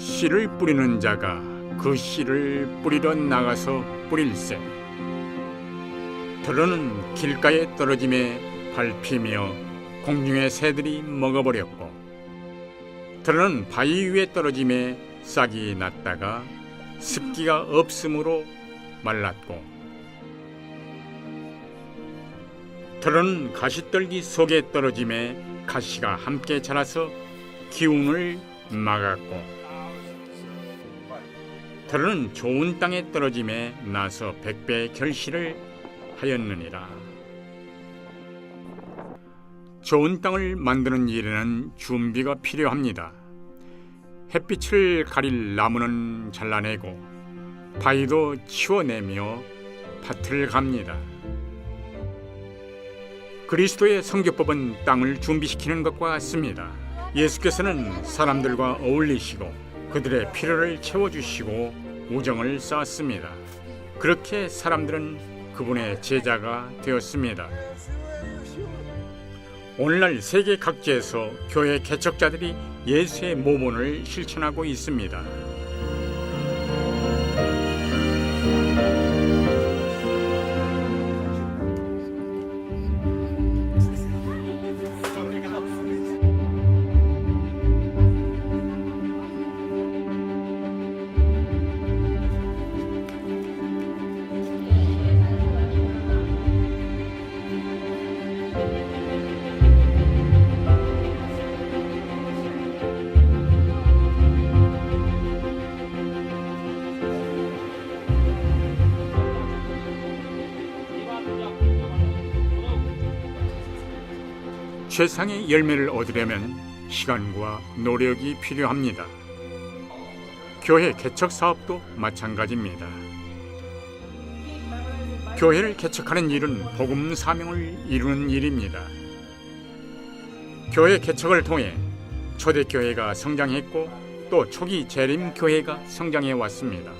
씨를 뿌리는 자가 그 씨를 뿌리러 나가서 뿌릴새 들어는 길가에 떨어짐에 밟히며 공중의 새들이 먹어버렸고 들어는 바위 위에 떨어짐에 싹이 났다가 습기가 없으므로 말랐고 들어는 가시떨기 속에 떨어짐에 가시가 함께 자라서 기운을 막았고 들은 좋은 땅에 떨어짐에 나서 백배의 결실을 하였느니라. 좋은 땅을 만드는 일에는 준비가 필요합니다. 햇빛을 가릴 나무는 잘라내고 바위도 치워내며 밭을 갑니다. 그리스도의 성교법은 땅을 준비시키는 것과 같습니다. 예수께서는 사람들과 어울리시고 그들의 필요를 채워주시고 우정을 쌓았습니다. 그렇게 사람들은 그분의 제자가 되었습니다. 오늘날 세계 각지에서 교회 개척자들이 예수의 모본을 실천하고 있습니다. 최상의 열매를 얻으려면 시간과 노력이 필요합니다. 교회 개척 사업도 마찬가지입니다. 교회를 개척하는 일은 복음 사명을 이루는 일입니다. 교회 개척을 통해 초대 교회가 성장했고 또 초기 재림 교회가 성장해 왔습니다.